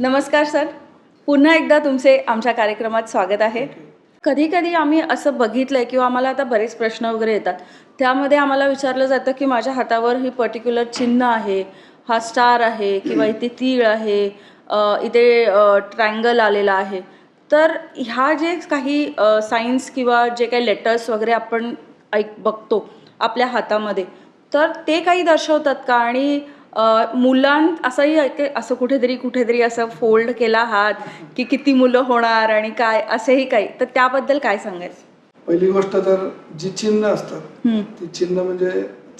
नमस्कार सर. पुन्हा एकदा तुमचे आमच्या कार्यक्रमात स्वागत आहे. कधी कधी आम्ही असं बघितलं आहे किंवा आम्हाला आता बरेच प्रश्न वगैरे येतात. त्यामध्ये आम्हाला विचारलं जातं की माझ्या हातावर ही पर्टिक्युलर चिन्ह आहे हा स्टार आहे किंवा इथे तीळ आहे इथे ट्रँगल आलेला आहे. तर ह्या जे काही सायन्स किंवा जे काही लेटर्स वगैरे आपण ऐक बघतो आपल्या हातामध्ये तर ते काही दर्शवतात का? आणि अ, मुलांत असंही असं कुठेतरी कुठेतरी असं फोल्ड केला हात की किती मुलं होणार आणि काय असेही काही. तर त्याबद्दल काय सांगायचं? पहिली गोष्ट तर जी चिन्ह असतात ती चिन्ह म्हणजे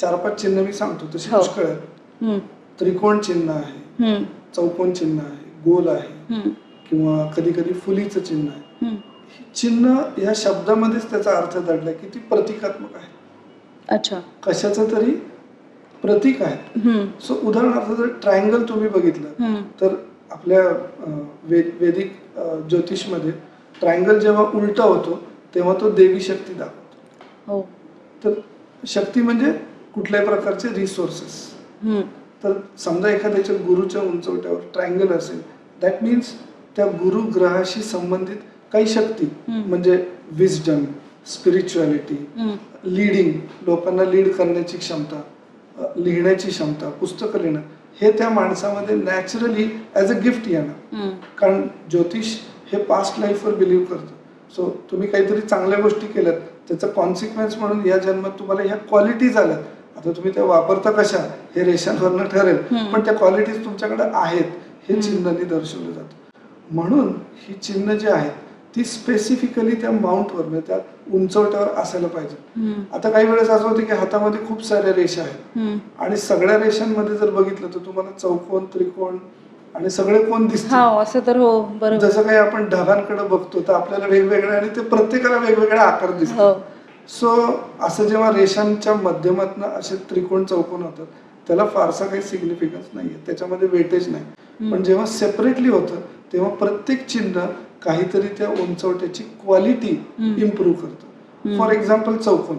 चार पाच चिन्ह मी सांगतो तशी हो. पुष्कळ आहेत. त्रिकोण चिन्ह आहे चौकोन चिन्ह आहे गोल आहे किंवा कधी कधी फुलीचं चिन्ह आहे. ही चिन्ह या शब्दामध्येच त्याचा अर्थ दडलाय की ती प्रतिकात्मक आहे. अच्छा. कशाचं तरी प्रतीक आहे. सो उदाहरणार्थ जर ट्रायंगल तुम्ही बघितलं तर आपल्या वेदिक अं, ज्योतिषमध्ये ट्रायंगल जेव्हा उलटा होतो तेव्हा तो देवी शक्ती दाखवतो. हो. तर शक्ती म्हणजे कुठल्याही प्रकारचे रिसोर्सेस तर समजा एखाद्याच्या गुरुच्या उंचवट्यावर ट्रायंगल असेल दॅट मीन्स त्या गुरु ग्रहाशी संबंधित काही शक्ती. म्हणजे विजडम स्पिरिच्युअलिटी लीडिंग लोकांना लीड करण्याची क्षमता लिहिण्याची क्षमता पुस्तकं लिहिणं हे त्या माणसामध्ये नॅचरली ॲज अ गिफ्ट येणं. कारण ज्योतिष हे पास्ट लाईफवर बिलीव्ह करतं. सो तुम्ही काहीतरी चांगल्या गोष्टी केल्यात त्याचा कॉन्सिक्वेन्स म्हणून या जन्मात तुम्हाला ह्या क्वालिटीज आल्यात. आता तुम्ही त्या वापरता कशा हे रेषांवरनं ठरेल. पण त्या क्वालिटीज तुमच्याकडे आहेत हे. चिन्हांनी दर्शवलं जातं. म्हणून ही चिन्ह जी आहेत ती स्पेसिफिकली त्या माउंटवर म्हणजे त्या उंचवट्यावर असायला पाहिजे. आता काही वेळेस असं होतं की हातामध्ये खूप साऱ्या रेषा आहेत. आणि सगळ्या रेषांमध्ये जर बघितलं तर तुम्हाला चौकोन त्रिकोण आणि सगळे कोण दिसतील? हा तर हो बरोबर. जसं काही आपण ढगांकडे बघतो तर आपल्याला वेगवेगळे आणि ते प्रत्येकाला वेगवेगळे आकार हो. दिसतात सो असं जेव्हा रेषांच्या माध्यमातून असे त्रिकोण चौकोन होतात त्याला फारसा काही सिग्निफिकन्स नाहीये. त्याच्यामध्ये वेटेज नाही. पण जेव्हा सेपरेटली होतं तेव्हा प्रत्येक चिन्ह काहीतरी त्या उंचवट्याची क्वालिटी. इम्प्रूव्ह करतं. फॉर एक्झाम्पल चौकोन.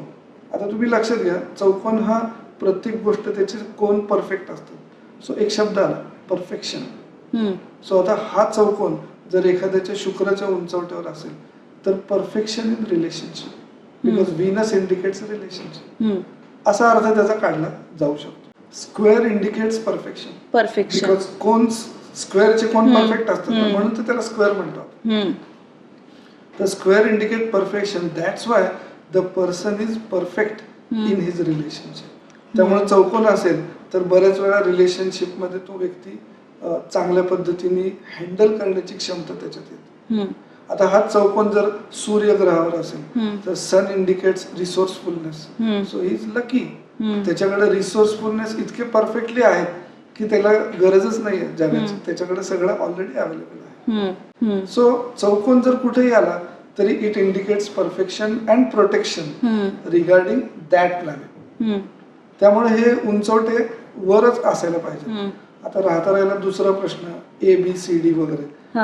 आता तुम्ही लक्षात घ्या चौकोन हा प्रत्येक गोष्ट त्याचे कोण परफेक्ट असतात सो एक शब्द आला परफेक्शन सो आता हा चौकोन जर एखाद्याच्या शुक्राच्या उंचवट्यावर असेल तर perfection in relationship because Venus indicates relationship. असा अर्थ त्याचा काढला जाऊ शकतो. Square indicates perfection perfection because कोण स्क्वेअरचे कोण. परफेक्ट असतात. म्हणून तर त्याला स्क्वेअर म्हणतात. तर square indicate perfection that's why the person is perfect. In his relationship त्यामुळे चौकोन असेल तर बऱ्याच वेळा रिलेशनशिपमध्ये तो व्यक्ती चांगल्या पद्धतीने हँडल करण्याची क्षमता त्याच्यात येते. आता हा चौकोन जर सूर्य ग्रहावर असेल तर sun indicates resourcefulness. So is lucky. त्याच्याकडे रिसोर्सफुलनेस इतके परफेक्टली आहेत की त्याला गरजच नाही आहे जगाची. त्याच्याकडे सगळं ऑलरेडी अवेलेबल आहे. सो चौकोन जर कुठेही आला तरी it indicates perfection and protection regarding that planet त्यामुळे हे उंचवटे वरच असायला पाहिजे. आता राहता राहिला दुसरा प्रश्न ए बी सी डी वगैरे.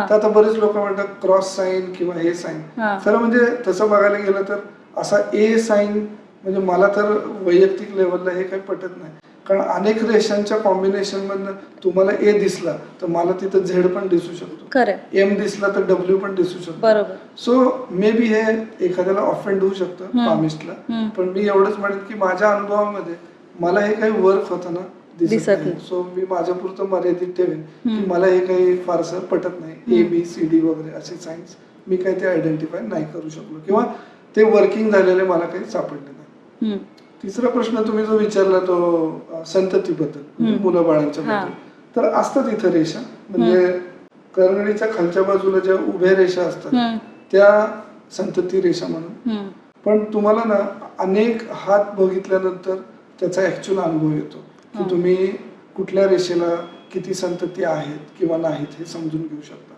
तर आता बरेच लोक म्हणतात क्रॉस साईन किंवा हे साईन. खरं म्हणजे तसं बघायला गेलं तर असा ए साईन म्हणजे मला तर वैयक्तिक लेवलला हे काही पटत नाही कारण अनेक रेषांच्या कॉम्बिनेशन मधनं तुम्हाला ए दिसला तर मला तिथं झेड पण दिसू शकतो एम दिसला तर डब्ल्यू पण दिसू शकतो बरोबर सो मे बी हे एखाद्याला ऑफेंड होऊ शकतं. पामिस्टला. पण मी एवढंच म्हणेन की माझ्या अनुभवामध्ये मला हे काही वर्क होताना दिसत नाही. सो मी माझ्या पुरतं मर्यादित ठेवेन की. मला हे काही फारसं पटत नाही ए. बी सी डी वगैरे असे सायन्स मी काही ते आयडेंटिफाय नाही करू शकलो किंवा ते वर्किंग झालेले मला काही सापडले नाही तिसरा प्रश्न तुम्ही जो विचारला तो संततीबद्दल म्हणजे. मुलं बाळांच्या. बद्दल. तर असतात इथं रेषा म्हणजे करंगडीच्या खालच्या बाजूला ज्या उभ्या रेषा असतात त्या संतती रेषा म्हणून. पण तुम्हाला ना अनेक हात बघितल्यानंतर त्याचा ऍक्च्युअल अनुभव येतो. की. तुम्ही कुठल्या रेषेला किती संतती आहेत किंवा नाहीत हे समजून घेऊ शकता.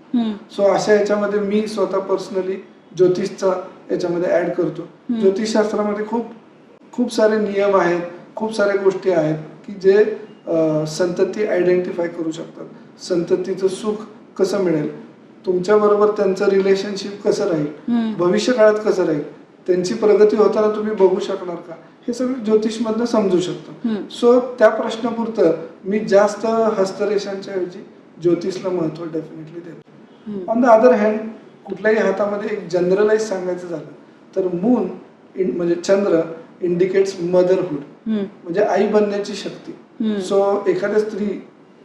सो अशा याच्यामध्ये मी स्वतः पर्सनली ज्योतिषचा याच्यामध्ये ऍड करतो. ज्योतिषशास्त्रामध्ये खूप खूप सारे नियम आहेत खूप साऱ्या गोष्टी आहेत की जे संतती आयडेंटिफाय करू शकतात. संततीचं सुख कसं मिळेल? तुमच्या बरोबर त्यांचं रिलेशनशिप कसं राहील. भविष्य काळात कसं राहील? त्यांची प्रगती होताना तुम्ही बघू शकणार का? हे सगळं ज्योतिषमधनं समजू शकतो. सो त्या प्रश्नापुरतं मी जास्त हस्तरेषांच्या ऐवजी ज्योतिषला महत्त्व डेफिनेटली देतो. ऑन द अदर हँड कुठल्याही हातामध्ये एक जनरलाइज सांगायचं झालं तर मून म्हणजे चंद्र इंडिकेट्स मदरहुड. म्हणजे आई बनण्याची शक्ती. सो एखाद्या स्त्री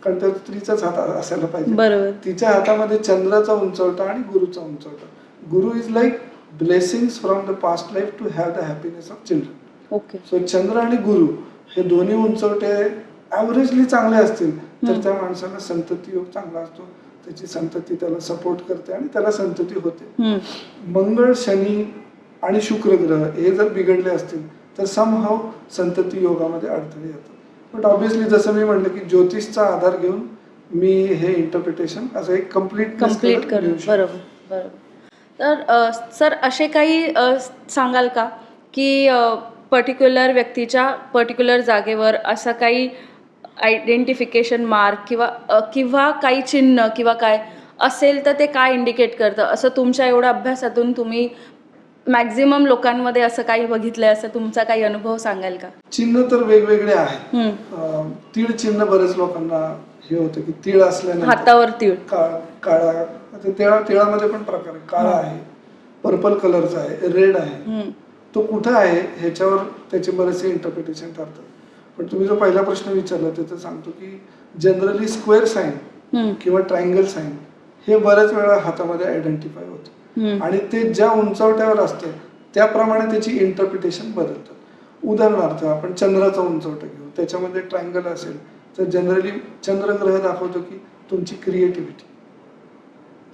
कारण त्या स्त्रीचाच हात असायला पाहिजे. तिच्या हातामध्ये चंद्राचा उंचवटा आणि गुरुचा उंचवटा. गुरु is like blessings from the past life to have the happiness of children okay so चंद्र आणि गुरु हे दोन्ही उंचवटे ॲव्हरेजली चांगले असतील तर. त्या माणसाला संतती योग चांगला असतो. त्याची संतती त्याला सपोर्ट करते आणि त्याला संतती होते. मंगळ शनी आणि शुक्र ग्रह हे जर बिघडले असतील तर समहाव संतती योगामध्ये अडथळे येतात. बट ऑब्विसली जसं मी म्हणलं की ज्योतिषचा आधार घेऊन मी हे इंटरप्रिटेशन असं एक कंप्लीट कंप्लीट करू बरोबर बरोबर. तर सर असे काही सांगाल का की पर्टिक्युलर व्यक्तीच्या पर्टिक्युलर जागेवर असं काही आयडेंटिफिकेशन मार्क किंवा किंवा काही चिन्ह किंवा काय असेल तर ते काय इंडिकेट करतं? असं तुमच्या एवढ्या अभ्यासातून तुम्ही मॅक्झिमम लोकांमध्ये असं काही बघितलंय असं तुमचा काही अनुभव सांगाल का चिन्ह तर वेगवेगळे आहेत हम्म. अं, तीळ चिन्ह बरेच लोकांना हे होतं की तीळ असल्यानंतर हातावर तीळ काळा आता तिळा तिळामध्ये पण प्रकार आहे काळा आहे पर्पल कलरचा आहे रेड आहे हम्म. तो कुठं आहे ह्याच्यावर त्याचे बरेचसे इंटरप्रिटेशन ठरतात पण तुम्ही जो पहिला प्रश्न विचारला त्याचं सांगतो की जनरली स्क्वेअर साईन हम्म. किंवा ट्रायंगल साईन हे बऱ्याच वेळा हातामध्ये आयडेंटिफाय होतं. आणि ते ज्या उंचवट्यावर असते त्याप्रमाणे त्याची इंटरप्रिटेशन बदलतात उदाहरणार्थ आपण चंद्राचा उंचवटा घेऊ. त्याच्यामध्ये ट्रायंगल असेल तर जनरली चंद्रग्रह दाखवतो की तुमची क्रिएटिव्हिटी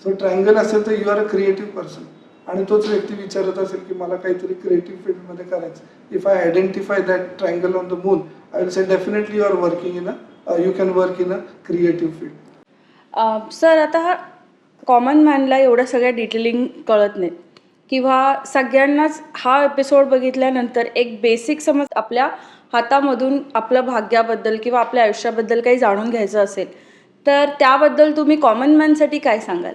सो ट्रायंगल असेल तर you are a creative person आणि तोच व्यक्ती विचारत असेल की मला काहीतरी क्रिएटिव्ह फील्डमध्ये करायचं if I identify that triangle on the moon I will say definitely you are working in a you can work in a creative field sir आता कॉमन मॅनला एवढं सगळ्या डिटेलिंग कळत नाही किंवा सगळ्यांनाच हा एपिसोड बघितल्यानंतर एक बेसिक समज आपल्या हातामधून आपल्या भाग्याबद्दल किंवा आपल्या आयुष्याबद्दल काही जाणून घ्यायचं असेल तर त्याबद्दल तुम्ही कॉमन मॅनसाठी काय सांगाल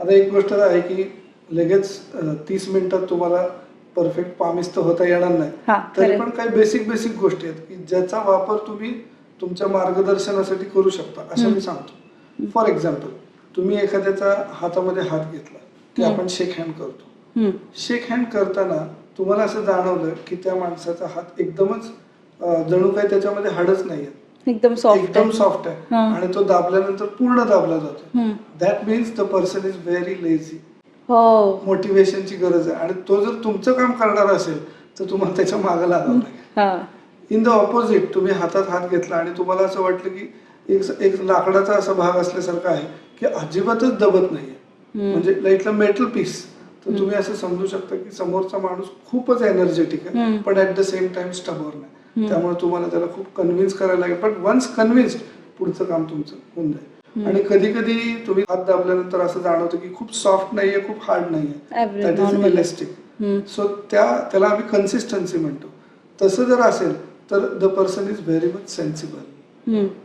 आता एक गोष्ट आहे की लगेच तीस मिनिटात तुम्हाला परफेक्ट पामिस्त होता येणार नाही तरी. पण काही बेसिक बेसिक गोष्टी आहेत की ज्याचा वापर तुम्ही तुमच्या मार्गदर्शनासाठी करू शकता असं. मी सांगतो फॉर एक्झाम्पल तुम्ही एखाद्याचा हातामध्ये हात घेतला की हम्म. आपण शेक हँड करतो. शेक हँड करताना तुम्हाला असं जाणवलं की त्या माणसाचा हात एकदमच जणू काही त्याच्यामध्ये हाडच नाहीये. एकदम सॉफ्ट एकदम सॉफ्ट आहे. आणि तो दाबल्यानंतर पूर्ण दाबला जातो हो that means the person is very lazy मोटिवेशनची गरज आहे. आणि तो जर तुमचं काम करणार असेल तर तुम्हाला त्याच्यामागे लागावं लागेल. हा. इन द ऑपोजिट तुम्ही हातात हात घेतला आणि तुम्हाला असं वाटलं की एक एक लाकडाचा असा भाग असल्यासारखा आहे. की अजिबातच दबत नाहीये. म्हणजे लाईटला मेटल पीस तर तुम्ही असं समजू शकता की समोरचा माणूस खूपच एनर्जेटिक आहे. पण at the same time stubborn आहे हम्म. त्यामुळे तुम्हाला त्याला खूप कन्व्हिन्स करायला लागेल पण वन्स कन्व्हिन्स्ड पुढचं काम तुमचं होऊन जाईल. आणि कधी कधी तुम्ही हात दाबल्यानंतर असं जाणवतं की खूप सॉफ्ट नाहीये खूप हार्ड नाहीये दॅट इज. इलेस्टिक. सो त्या त्याला आम्ही कन्सिस्टन्सी म्हणतो तसं जर असेल तर the person is very much sensible.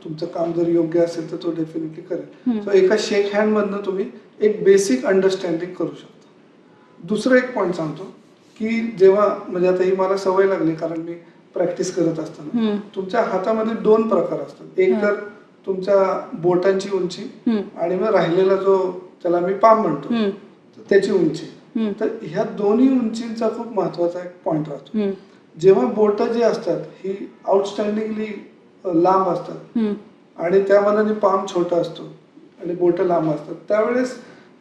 तुमचं काम जर योग्य असेल तर तो डेफिनेटली करेल. सो एका शेक हँड मधनं तुम्ही एक बेसिक अंडरस्टँडिंग करू शकता दुसरं एक पॉईंट सांगतो की जेव्हा म्हणजे आता ही मला सवय लागली कारण मी प्रॅक्टिस करत असताना. तुमच्या हातामध्ये दोन प्रकार असतात एक. तर तुमच्या बोटांची उंची. आणि मग राहिलेला जो त्याला मी पाम म्हणतो. त्याची उंची. तर ह्या दोन्ही उंचींचा खूप महत्त्वाचा एक पॉइंट राहतो. जेव्हा बोट जी असतात ही आउटस्टँडिंगली लांब असतात. आणि त्या मनाने पाम छोटा असतो. आणि बोट लांब असतात. त्यावेळेस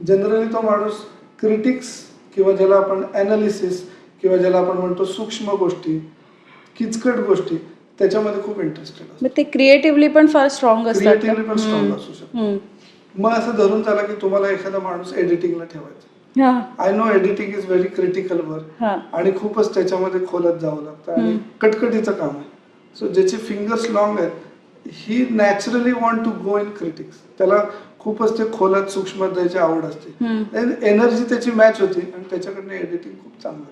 जनरली तो माणूस क्रिटिक्स किंवा ज्याला आपण अनालिसिस किंवा ज्याला आपण म्हणतो सूक्ष्म गोष्टी किचकट गोष्टी त्याच्यामध्ये खूप इंटरेस्टेड ते क्रिएटिव्हली पण फार स्ट्रॉंग? क्रिएटिव्हली पण स्ट्रॉंग. असू शकतो. मग असं धरून चला की तुम्हाला एखादा माणूस एडिटिंगला ठेवायचा. हा. I know editing is very critical work हा. आणि खूपच त्याच्यामध्ये खोलात जावं लागतं. आणि. कटकटीचं काम आहे. सो ज्याचे फिंगर्स लॉंग आहेत he naturally want to go in critics त्याला खूपच ते खोलात सूक्ष्म द्यायची आवड असते. एनर्जी त्याची मॅच होती आणि त्याच्याकडनं एडिटिंग खूप चांगलं.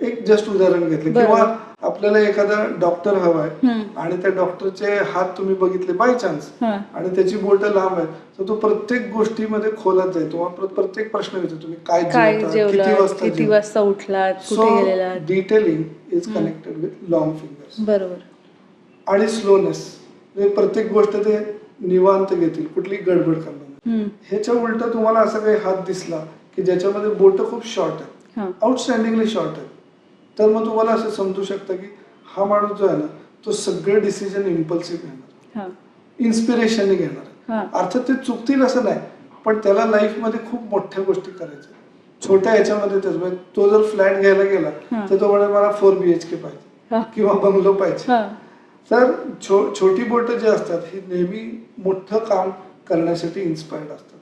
एक जस्ट उदाहरण घेतलं. किंवा आपल्याला एखादा डॉक्टर हवाय. आणि त्या डॉक्टरचे हात तुम्ही बघितले बाय चान्स. आणि त्याची बोट लांब आहे तर तो प्रत्येक गोष्टीमध्ये खोलात जाईल तुम्हाला प्र- प्रत्येक प्रश्न विचारतो तुम्ही काय किती वाजता गेलेलात detailing is connected with long बरोबर आणि स्लोनेस म्हणजे प्रत्येक गोष्ट ते निवांत घेतील कुठली गडबड करणार नाही. ह्याच्या उलट तुम्हाला असा काही हात दिसला की ज्याच्यामध्ये बोट खूप शॉर्ट आहेत हा. आउटस्टँडिंगली शॉर्ट आहेत तर मग तुम्हाला असं समजू शकता की हा माणूस जो आहे ना तो सगळे डिसिजन इम्पल्सिव्ह घेणार हा. इन्स्पिरेशनने घेणार. अर्थात ते चुकतील असं नाही पण त्याला लाईफमध्ये खूप मोठ्या गोष्टी करायच्या छोट्या याच्यामध्ये त्याच म्हणजे तो जर फ्लॅट घ्यायला गेला. तर तो मला फोर बी एच के पाहिजे. किंवा बंगलो पाहिजे. तर छो छोटी बोटं जे असतात ही नेहमी मोठं काम करण्यासाठी इन्स्पायर्ड असतात.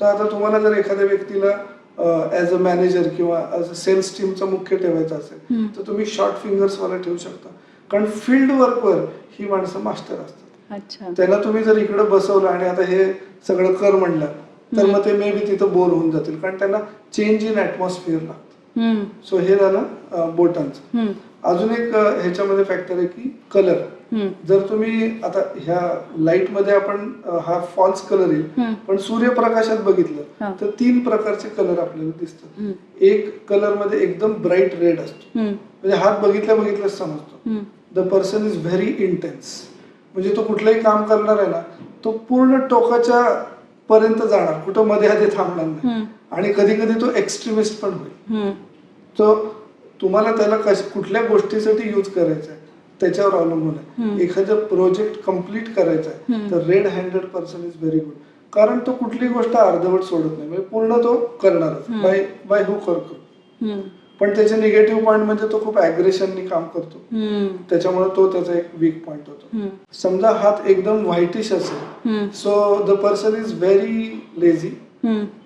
तर आता तुम्हाला जर एखाद्या व्यक्तीला ऍज अ मॅनेजर किंवा ऍज अ सेल्स टीमचा मुख्य ठेवायचा असेल. तर तुम्ही शॉर्ट फिंगर्स वाला ठेवू शकता कारण फील्ड वर्कवर ही माणसं मास्टर असतात अच्छा त्याला तुम्ही जर इकडे बसवलं आणि आता हे सगळं कर म्हणलं तर मग ते मे बी तिथं बोर होऊन जातील कारण त्यांना चेंज इन ऍटमॉस्फिअर लागतं. सो हे झालं बोटांचं. अजून एक ह्याच्यामध्ये फॅक्टर आहे की कलर. जर तुम्ही आता ह्या लाइटमध्ये आपण हा फॉल्स कलर येईल. पण सूर्यप्रकाशात. बघितलं तर तीन प्रकारचे कलर आपल्याला दिसतात. एक कलरमध्ये एकदम ब्राईट रेड असतो. म्हणजे हात बघितल्या बघितल्याच समजतो. The person is very intense म्हणजे तो कुठलंही काम करणार आहे ना तो पूर्ण टोकाच्या पर्यंत जाणार कुठं मध्ये आधी थांबणार नाही. आणि कधी कधी तो एक्स्ट्रीमिस्ट पण होईल. तो तुम्हाला त्याला कश कुठल्या गोष्टीसाठी यूज करायचं आहे त्याच्यावर अवलंबून. आहे एखादं प्रोजेक्ट कंप्लीट करायचं आहे. तर red handed person is very good कारण तो कुठली गोष्ट अर्धवट सोडत नाही म्हणजे पूर्ण तो करणारच. बाय बाय हू करतो. पण त्याचे निगेटिव्ह पॉईंट म्हणजे तो खूप अग्रेशननी काम करतो. त्याच्यामुळे तो त्याचा एक वीक पॉईंट होतो. समजा हात एकदम व्हाईटिश असेल. So the person is very lazy.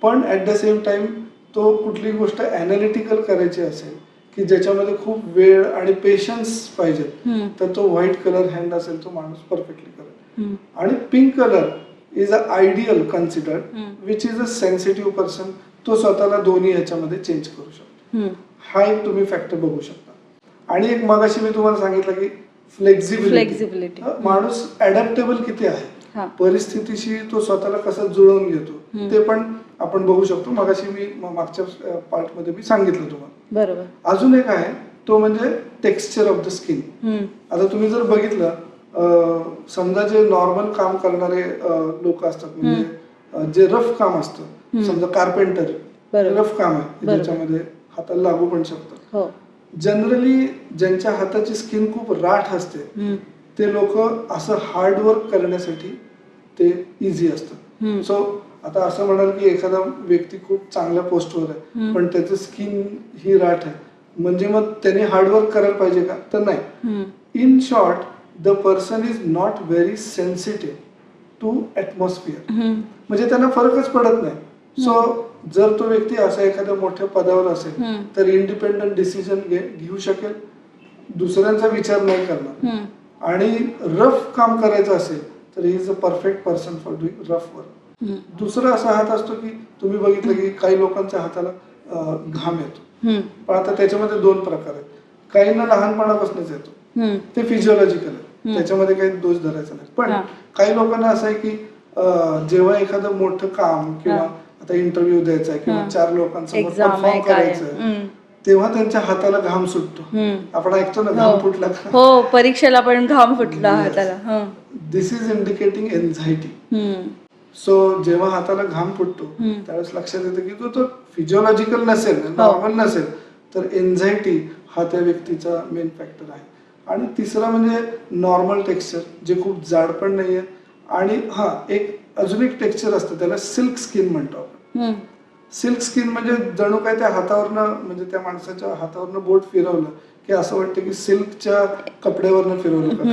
पण ऍट द सेम टाइम तो कुठली गोष्ट अनालिटिकल करायची असेल की ज्याच्यामध्ये खूप वेळ आणि पेशन्स पाहिजेत. तर तो व्हाईट कलर हँड असेल तो माणूस परफेक्टली करेल. आणि pink colour is a ideal considered. Which is a sensitive person तो स्वतःला दोन्ही ह्याच्यामध्ये चेंज करू शकतो. हा एक तुम्ही फॅक्टर बघू शकता आणि एक मगाशी मी तुम्हाला सांगितलं की फ्लेक्झिबिलिटी. माणूस अडॅप्टेबल किती आहे. परिस्थितीशी तो स्वतःला कसा जुळवून घेतो. ते पण आपण बघू शकतो मगाशी मी म- मागच्या पार्टमध्ये मी सांगितलं तुम्हाला बरोबर अजून एक आहे तो म्हणजे टेक्स्चर ऑफ द स्किन. आता तुम्ही जर बघितलं समजा जे नॉर्मल काम करणारे लोक असतात म्हणजे जे रफ काम असतं. समजा कार्पेंटर. रफ काम आहे. ज्याच्यामध्ये हाताला लागू पण शकतं हो जनरली ज्यांच्या हाताची स्किन खूप राठ असते. ते लोक असं हार्डवर्क करण्यासाठी ते इझी असतं. सो आता असं म्हणाल की एखादा व्यक्ती खूप चांगल्या पोस्टवर आहे. पण त्याचं स्किन ही राठ आहे म्हणजे मग त्याने हार्डवर्क करायला पाहिजे का तर नाही. In short the person is not very sensitive to atmosphere hmm. म्हणजे त्यांना फरकच पडत नाही सो जर तो व्यक्ती असा एखाद्या मोठ्या पदावर असेल. तर इंडिपेंडंट डिसिजन घेऊ शकेल दुसऱ्यांचा विचार नाही करणार. आणि रफ काम करायचं असेल तर he is a perfect person for doing rough work. दुसरा असा हात असतो की तुम्ही बघितलं की काही लोकांच्या हाताला घाम येतो. पण आता त्याच्यामध्ये दोन प्रकार आहेत काहींना लहानपणापासूनच येतो. ते फिजिओलॉजिकल आहे. त्याच्यामध्ये काही दोष धरायचा नाही पण. काही लोकांना असं आहे की जेव्हा एखादं मोठं काम किंवा. आता इंटरव्ह्यू द्यायचा आहे किंवा. चार लोकांसमोर परफॉर्म करायचं. तेव्हा त्यांच्या हाताला घाम सुटतो. आपण ऐकतो ना हो. घाम फुटला का हो परीक्षेला पण घाम फुटला. हाताला हं. This is indicating anxiety. So जेव्हा हाताला घाम फुटतो. त्यावेळेस लक्षात येतं की तो तो फिजिओलॉजिकल नसेल हो. नॉर्मल नसेल तर एन्झायटी हा त्या व्यक्तीचा मेन फॅक्टर आहे आणि तिसरा म्हणजे नॉर्मल टेक्स्चर जे खूप जाड पण नाहीये आणि हा एक अजून एक टेक्स्चर असतं त्याला सिल्क स्किन म्हणतो आपण. सिल्क स्किन म्हणजे जणू काय त्या हातावरनं म्हणजे त्या माणसाच्या हातावरनं बोट फिरवलं की असं वाटतं की सिल्कच्या कपड्यावरनं फिरवलं का.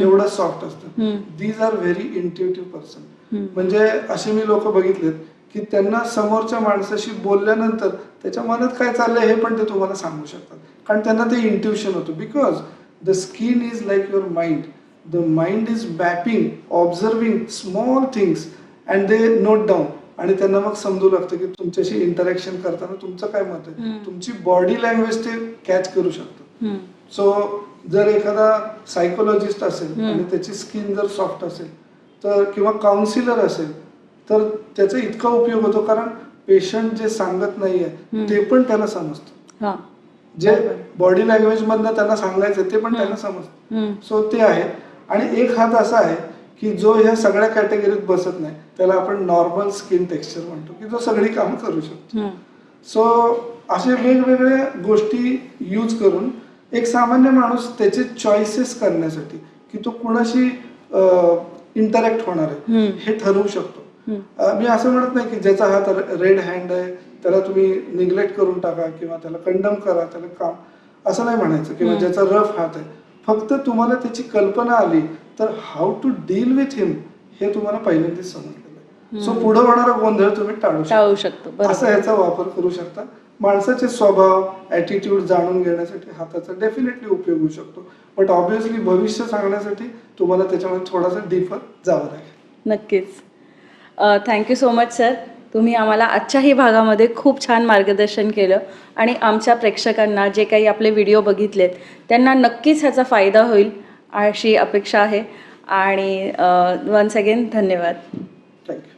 एवढं सॉफ्ट असतं. These are very intuitive person. म्हणजे असे मी लोक बघितलेत की त्यांना समोरच्या माणसाशी बोलल्यानंतर त्याच्या मनात काय चाललंय हे पण ते तुम्हाला सांगू शकतात. कारण त्यांना ते इंट्युशन होतं. Because the skin is like your mind the mind is mapping observing small things and they note down आणि त्यांना मग समजू लागतं की तुमच्याशी इंटरॅक्शन करताना तुमचं काय मत आहे. तुमची बॉडी लँग्वेज ते कॅच करू शकतात हम्म. सो जर एखादा सायकोलॉजिस्ट असेल. आणि त्याची स्किन जर सॉफ्ट असेल तर किंवा काउन्सिलर असेल तर त्याचा इतका उपयोग होतो कारण पेशंट जे सांगत नाहीये. ते पण त्याला समजतं हा. जे. बॉडी लँग्वेज मधनं त्यांना सांगायचं ते पण. त्यांना समजतं. सो ते आहे आणि एक हात असा आहे की जो ह्या सगळ्या कॅटेगरीत बसत नाही त्याला आपण नॉर्मल स्किन टेक्स्चर म्हणतो की जो सगळी कामं करू शकतो. सो असे वेगवेगळ्या गोष्टी यूज करून एक सामान्य माणूस त्याचे चॉईसेस करण्यासाठी की तो कुणाशी इंटरॅक्ट होणार आहे. हे ठरवू शकतो मी असं म्हणत नाही की ज्याचा हात रेड हँड आहे त्याला तुम्ही निग्लेक्ट करून टाका किंवा त्याला कंडम करा त्याला काम असं नाही म्हणायचं किंवा. ज्याचा रफ हात आहे फक्त तुम्हाला त्याची कल्पना आली तर how to deal with him हे तुम्हाला पहिल्यांदाच समजलेलं आहे. सो. पुढे होणारा गोंधळ तुम्ही टाळू शकता. असा ह्याचा वापर करू शकता. माणसाचे स्वभाव ॲटिट्यूड जाणून घेण्यासाठी हाताचा डेफिनेटली उपयोग होऊ शकतो. बट ऑब्विसली भविष्य सांगण्यासाठी तुम्हाला त्याच्यामध्ये थोडासा डीपर जावं लागेल. नक्कीच. थँक्यू सो मच सर तुम्ही आम्हाला आजच्याही भागामध्ये खूप छान मार्गदर्शन केलं आणि आमच्या प्रेक्षकांना जे काही आपले व्हिडिओ बघितलेत त्यांना नक्कीच ह्याचा फायदा होईल. अशी अपेक्षा आहे. आणि वन्स अगेन धन्यवाद. थँक्यू